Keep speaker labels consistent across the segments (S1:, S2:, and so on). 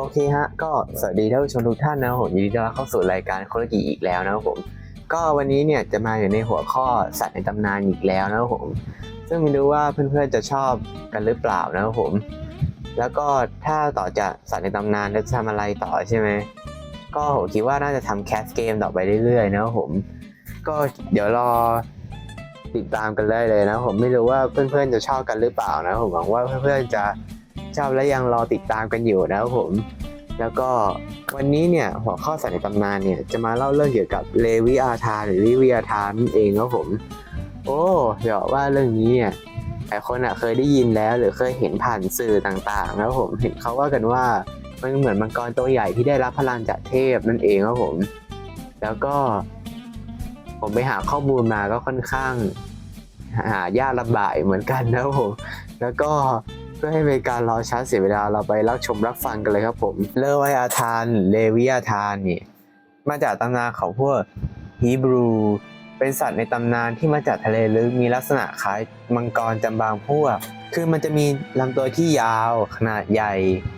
S1: โอเคฮะ ก็สวัสดีท่านผู้ชมทุกท่านนะครับผมยินดีต้อนรับเข้าสู่รายการโคโลกีอีกแล้วนะครับผม ก็วันนี้เนี่ยจะมาอยู่ในหัวข้อสัตว์ในตำนานอีกแล้วนะครับผม ซึ่งไม่รู้ว่าเพื่อนๆจะชอบกันหรือเปล่านะครับผม แล้วก็ถ้าต่อจากสัตว์ในตำนานจะทำอะไรต่อใช่ไหมก็ผมคิดว่าน่าจะทำแคสเกมต่อไปเรื่อยๆนะครับผม ก็เดี๋ยวรอติดตามกันเลยเลยนะผมไม่รู้ว่าเพื่อนๆจะชอบกันหรือเปล่านะผมหวังว่าเพื่อนๆจะ ชอบและยังรอติดตามกันอยู่นะครับผม แล้วก็วันนี้เนี่ยหัวข้อสัตว์ในตำนานเนี่ยจะมาเล่าเรื่องเกี่ยวกับเลวิอาธานหรือลิวิอาธานั่นเองครับผม โอ้เดี๋ยวว่าเรื่องนี้เนี่ยหลายคนอะเคยได้ยินแล้วหรือเคยเห็นผ่านสื่อต่างๆนะครับผมเห็นเขาว่ากันว่ามันเหมือนมังกรตัวใหญ่ที่ได้รับพลังจากเทพนั่นเองครับผม แล้วก็ ผมไปหาข้อมูลมาก็ค่อนข้าง หายากลำบากเหมือนกันนะครับผม แล้วก็ เพื่อให้เป็นการรอช้าเสียเวลาเราไปรับชมรับฟังกันเลยครับผมเลวายอาธานเลวิอาธานนี่มาจากตำนานของพวกฮีบรู เป็นสัตว์ในตำนานที่มาจากทะเลลึกมีลักษณะคล้ายมังกรจำบางพวก คือมันจะมีลำตัวที่ยาว ขนาดใหญ่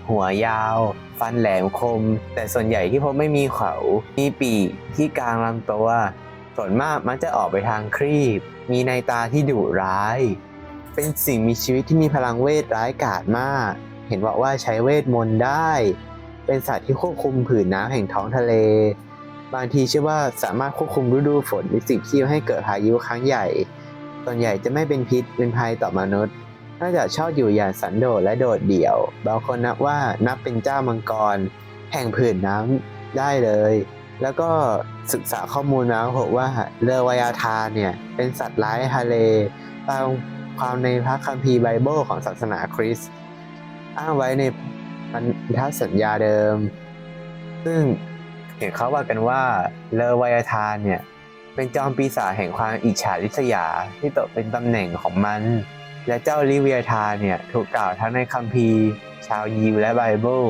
S1: หัวยาว ฟันแหลมคม แต่ส่วนใหญ่ที่พบไม่มีเขามีปีกที่กลางลำตัวส่วนมากมันจะออกไปทางครีบ มีในตาที่ดุร้าย เป็นสิ่งมีชีวิตที่มีพลังเวทร้ายกาจมาก เห็นบอกว่าใช้เวทมนต์ได้ เป็นสัตว์ที่ควบคุมผืนน้ำแห่งท้องทะเล บางทีเชื่อว่าสามารถควบคุมฤดูฝนหรือสิ่งที่ให้เกิดพายุครั้งใหญ่ ส่วนใหญ่จะไม่เป็นพิษเป็นภัยต่อมนุษย์น่าจะชอบอยู่อย่างสันโดษและโดดเดี่ยว บางคนนับว่านับเป็นเจ้ามังกร แห่งผืนน้ำได้เลย แล้วก็ศึกษาข้อมูลมาพบว่าเรือวายาธาเนี่ย เป็นสัตว์ร้ายทะเลตาม ความในพระคัมภีร์ไบเบิลของศาสนาคริสต์อ้างไว้ในพันธสัญญาเดิม ซึ่งเห็นเขาว่ากันว่าเรือวายาธาเนี่ย เป็นจอมปีศาจแห่งความอิจฉาริษยาที่ตกเป็นตำแหน่งของมัน และเจ้าลิเวียธาเนี่ยถูกกล่าวทั้งในคัมภีร์ ชาวยิวและไบเบิล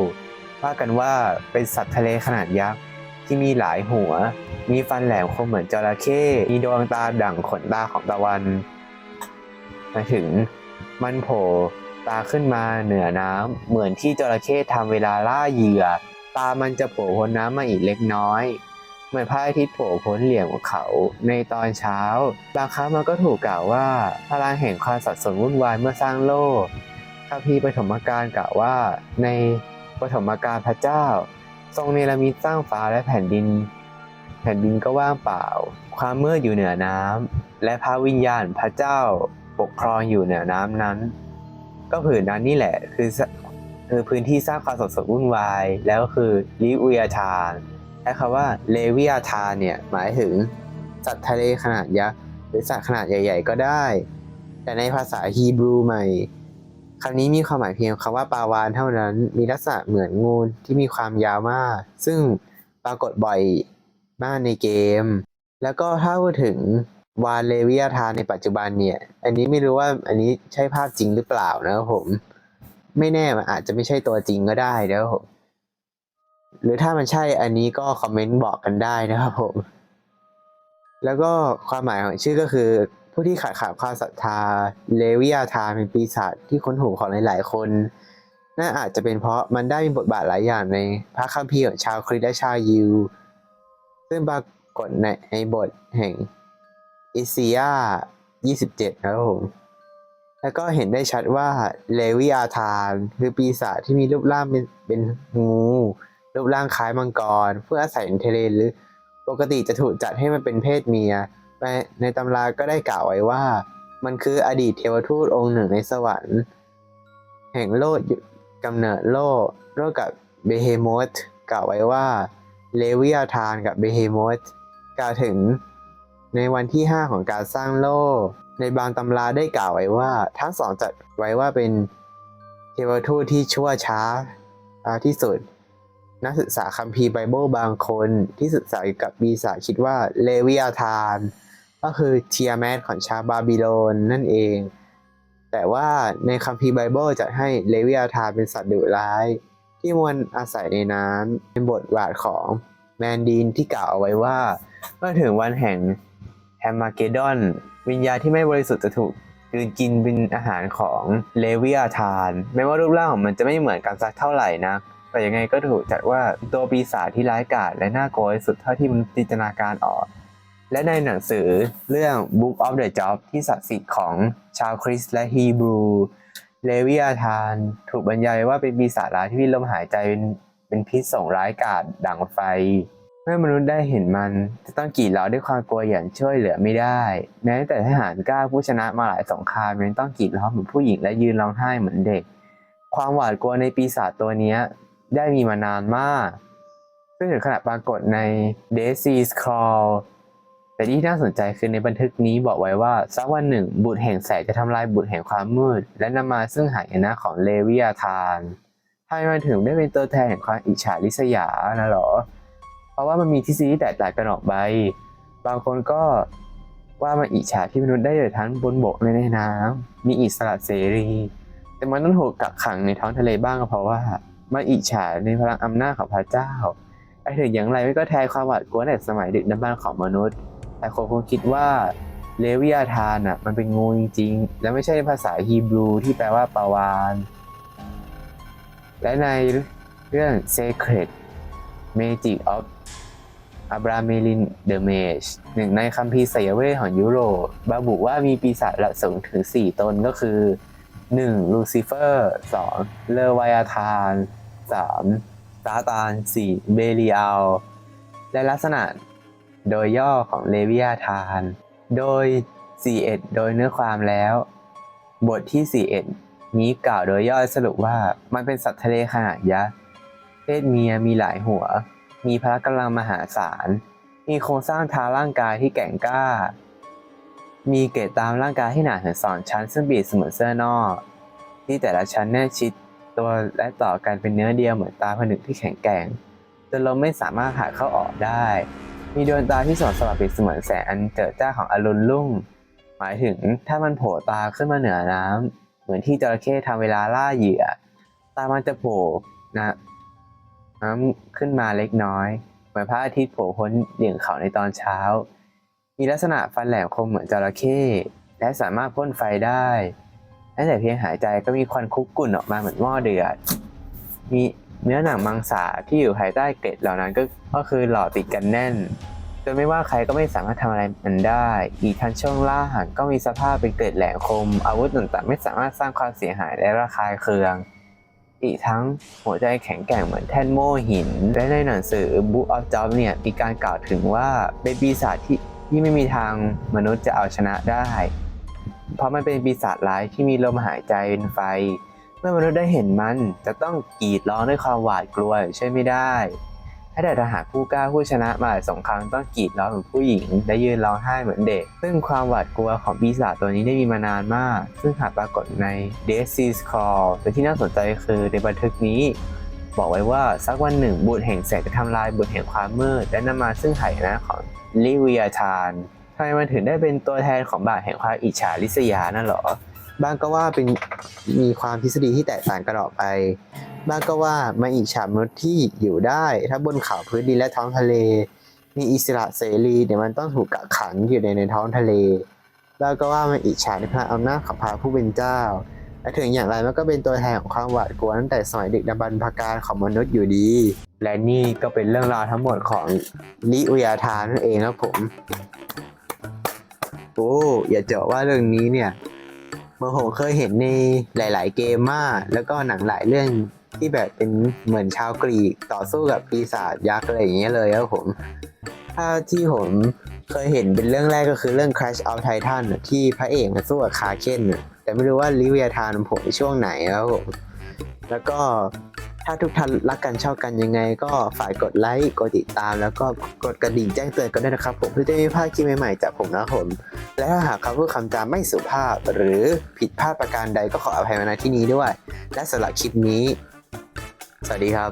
S1: ว่ากันว่าเป็นสัตว์ทะเลขนาดยักษ์ที่มีหลายหัว มีฟันแหลมคมเหมือนจระเข้มีดวงตาดั่งขนตาของตะวัน มาถึงมันโผล่ตาขึ้นมาเหนือน้ำเหมือนที่จระเข้ทำเวลาล่าเหยื่อ ตามันจะโผล่พ้นน้ำมาอีกเล็กน้อย เหมือนพระอาทิตย์โผล่พ้นเหลี่ยมของเขาในตอนเช้า บางครั้งมันก็ถูกกล่าวว่าพลังแห่งความสับสนวุ่นวายเมื่อสร้างโลกคัมภีร์ปฐมกาลกล่าวว่าในปฐมกาลพระเจ้า ทรงเนรมิตสร้างฟ้าและแผ่นดิน แผ่นดินก็ว่างเปล่า ความมืดอยู่เหนือน้ำและพระวิญญาณพระเจ้า ปกครองอยู่เหนือน้ำนั้น ก็ผืนนั้นนี่แหละ คือคือพื้นที่สร้างความสดสดวุ่นวาย แล้วก็คือลิเวียธานและคำว่าเลเวียธานเนี่ยหมายถึงสัตว์ทะเลขนาดยักษ์หรือสัตว์ขนาดใหญ่ ๆ ก็ได้ แต่ในภาษาฮีบรูใหม่คำนี้มีความหมายเพียงคำว่าปลาวานเท่านั้น มีลักษณะเหมือนงูที่มีความยาวมาก ซึ่งปรากฏบ่อยมากในเกม แล้วก็ถ้าพูดถึง วาเลวิอาธานในปัจจุบันเนี่ย อันนี้ไม่รู้ว่าอันนี้ใช่ภาพจริงหรือเปล่านะครับผม ไม่แน่มันอาจจะไม่ใช่ตัวจริงก็ได้นะครับผมหรือถ้ามันใช่อันนี้ก็คอมเมนต์บอกกันได้นะครับผม แล้วก็ความหมายของชื่อก็คือ ผู้ที่ขาดขาดความศรัทธาเลวิอาธาเป็นปีศาจที่ค้นหูของหลายๆ คนน่าอาจจะเป็นเพราะมันได้มีบทบาทหลายอย่างในพระคัมภีร์ของชาวคริสต์และชาวยิว ซึ่งปรากฏในบทแห่ง อิเซียา27นะครับผม แล้วก็เห็นได้ชัดว่าเลวิอาธานคือปีศาจที่มีรูปร่างเป็นเป็นงูรูปร่างคล้ายมังกร เพื่ออาศัยในทะเลหรือปกติจะถูกจัดให้มันเป็นเพศเมีย ในในตำราก็ได้กล่าวไว้ว่า มันคืออดีตเทวทูตองค์หนึ่งในสวรรค์ แห่งโลกกำเนิดโลกโลกกับเบเฮโมธกล่าวไว้ว่าเลวิอาธานกับเบเฮโมธกล่าวถึง ในวันที่ 5 ของการสร้างโลก ในบางตำราได้กล่าวไว้ว่า ทั้งสองจัดไว้ว่าเป็นเทวทูตที่ชั่วช้าที่สุด นักศึกษาคัมภีร์ไบเบิลบางคนที่ศึกษาเกี่ยวกับปีศาจคิดว่าเลวิอาธาน ก็คือเทียแมสของชาวบาบิโลนนั่นเอง แต่ว่าในคัมภีร์ไบเบิลจะให้เลวิอาธานเป็นสัตว์ดุร้าย ที่มวลอาศัยในน้ำเป็นบทบาทของแมนดีนที่กล่าวเอาไว้ว่าเมื่อถึงวันแห่ง แฮมมาเกดอน วิญญาณที่ไม่บริสุทธิ์จะถูกกืนกินเป็นอาหารของเลวิอาธาน แม้ว่ารูปร่างของมันจะไม่เหมือนกันสักเท่าไหร่นะแต่ยังไงก็ถูกจัดว่าตัวปีศาจที่ร้ายกาจและน่ากลัวที่สุดเท่าที่มันจินตนาการออก และในหนังสือเรื่อง Book of the Job ที่ศักดิ์สิทธิ์ของชาวคริสต์และฮีบรูเลวิอาธาน ถูกบรรยายว่าเป็นปีศาจร้ายที่มีลมหายใจเป็นเป็นพิษส่งร้ายกาจดังไฟ มื่อมนุษย์ได้เห็นมัน จะต้องกรีดร้องด้วยความกลัวอย่างช่วยเหลือไม่ได้ แม้แต่ทหารกล้าผู้ชนะมาหลายสงครามยังต้องกรีดร้องเหมือนผู้หญิงและยืนร้องไห้เหมือนเด็ก ความหวาดกลัวในปีศาจตัวนี้ได้มีมานานมากซึ่งถึงขนาดปรากฏใน Dead Sea Scroll แต่ที่น่าสนใจคือในบันทึกนี้บอกไว้ว่าสักวันหนึ่ง บุตรแห่งแสงจะทำลายบุตรแห่งความมืด และนำมาซึ่งหายนะของเลวิอาธานทำไมมันถึงได้เป็นตัวแทนแห่งความอิจฉาริษยานะหรอ ราะว่ามันมีทฤษฎีที่แตกต่างกันออกไป บางคนก็ว่ามันอิจฉาที่มนุษย์ได้เดินทั้งบนบกและในน้ำมีอิสระเสรี แต่มันต้องถูกกักขังในท้องทะเลบ้างก็เพราะว่ามันอิจฉาในพลังอำนาจของพระเจ้าไอ้ถึงอย่างไรมันก็แทนความหวาดกลัวในสมัยดึกดำบรรพ์ของมนุษย์ แต่คนคงคิดว่าเลวิอาธานอะมันเป็นงูจริงๆ และไม่ใช่ภาษาฮีบรูที่แปลว่าปาวานและในเรื่อง Secret Magic of Abramelin the Mage หนึ่งในคัมภีร์ไสยเวทของยุโรประบุว่ามีปีศาจละสูงถึง 4 ตนก็คือ 1. ลูซิเฟอร์ 2. เลวายาธาน 3. ซาตาน 4. เบลีอัลและลักษณะโดยย่อของเลวิอาธาน โดย 41 โดยเนื้อความแล้ว บทที่ 41 นี้กล่าวโดยย่อสรุปว่ามันเป็นสัตว์ทะเลขนาดยักษ์เพศเมียมีหลายหัว มีพละกำลังมหาศาล มีโครงสร้างทางร่างกายที่แก่งกล้า มีเกล็ดตามร่างกายที่หนาถึงสองชั้นซึ่งบีบเสมือนเสื้อนอก ที่แต่ละชั้นแน่ชิดตัวและต่อกันเป็นเนื้อเดียวเหมือนตาผนึกที่แข็งแกร่งจนลมไม่สามารถผ่าเข้าออกได้ มีดวงตาที่สองสว่างเปรียบเสมือนแสงอันเจิดจ้าของอรุณรุ่ง หมายถึงถ้ามันโผล่ตาขึ้นมาเหนือน้ำเหมือนที่จระเข้ทำเวลาล่าเหยื่อ ตามันจะโผล่นะ น้ำขึ้นมาเล็กน้อย เหมือนพระอาทิตย์โผล่พ้นเหยื่อเขาในตอนเช้า มีลักษณะฟันแหลมคมเหมือนจระเข้และสามารถพ่นไฟได้และแต่เพียงหายใจก็มีควันคุกกุ่นออกมาเหมือนหม้อเดือด มีเนื้อหนังมังสาที่อยู่ภายใต้เกล็ดเหล่านั้นก็ก็คือหล่อติดกันแน่นจนไม่ว่าใครก็ไม่สามารถทำอะไรมันได้ อีกทั้งช่วงล่างก็มีสภาพเป็นเกล็ดแหลมคม อาวุธต่างๆไม่สามารถสร้างความเสียหายและระคายเคือง อีกทั้งหัวใจแข็งแกร่งเหมือนแท่นโม่หิน และในหนังสือ Book of Job เนี่ยมีการกล่าวถึงว่าเป็นปีศาจที่ที่ไม่มีทางมนุษย์จะเอาชนะได้ เพราะมันเป็นปีศาจร้ายที่มีลมหายใจเป็นไฟ เมื่อมนุษย์ได้เห็นมันจะต้องกรีดร้องด้วยความหวาดกลัวใช่วยไม่ได้ ให้แต่ทหารผู้กล้าผู้ชนะมาหลายสงครามต้องกรีดร้องเหมือนผู้หญิง และยืนร้องไห้เหมือนเด็ก ซึ่งความหวาดกลัวของปีศาจตัวนี้ได้มีมานานมาก ซึ่งหากปรากฏใน Dead Sea Scroll แต่ที่น่าสนใจคือในบันทึกนี้ บอกไว้ว่าสักวันหนึ่งบุตรแห่งแสงจะทำลายบุตรแห่งความมืด และนำมาซึ่งไหนะของลิเวียธานทำไมมันถึงได้เป็นตัวแทนของบาปแห่งความอิจฉาริษยานั่นหรอ บางก็ว่าเป็นมีความทฤษฎีที่แตกต่างกันออกไป บ้างก็ว่ามันอิจฉามนุษย์ที่อยู่ได้ถ้าบนเขาพื้นดินและท้องทะเล มีอิสระเสรีเดี๋ยมันต้องถูกกักขังอยู่ในในท้องทะเลบางก็ว่ามันอิจฉาในพระอำนาจของพระผู้เป็นเจ้าและถึงอย่างไรมันก็เป็นตัวแทนของความหวาดกลัวตั้งแต่สมัยดึกดำบรรพการของมนุษย์อยู่ดี และนี่ก็เป็นเรื่องราวทั้งหมดของลิอุยาธานนั่นเองครับผม โอ้อย่าเจาะว่าเรื่องนี้เนี่ยเมื่อผมเคยเห็นในหลาย ๆ เกมมากแล้วก็หนังหลายเรื่อง ที่แบบเป็นเหมือนชาวกรีกต่อสู้กับปีศาจยักษ์อะไรอย่างเงี้ยเลยครับผมถ้าที่ผมเคยเห็นเป็นเรื่องแรกก็คือเรื่อง Crash of Titan น่ะที่พระเอกมาสู้กับคาเคนน่ะแต่ไม่รู้ว่าลิเวียธานผลช่วงไหนครับผมแล้วก็ถ้าทุกท่านรักกันชอบกันยังไง ก็ฝากกดไลค์กดติดตาม แล้วก็กดกระดิ่งแจ้งเตือนกันด้วยนะครับ ผมเพื่อจะไม่พลาดคลิปใหม่ๆจากผมนะผม และถ้าหากคำพูดคำจาไม่สุภาพหรือผิดพลาดประการใดก็ขออภัยมาณที่นี้ด้วย และสำหรับคลิปนี้ สวัสดีครับ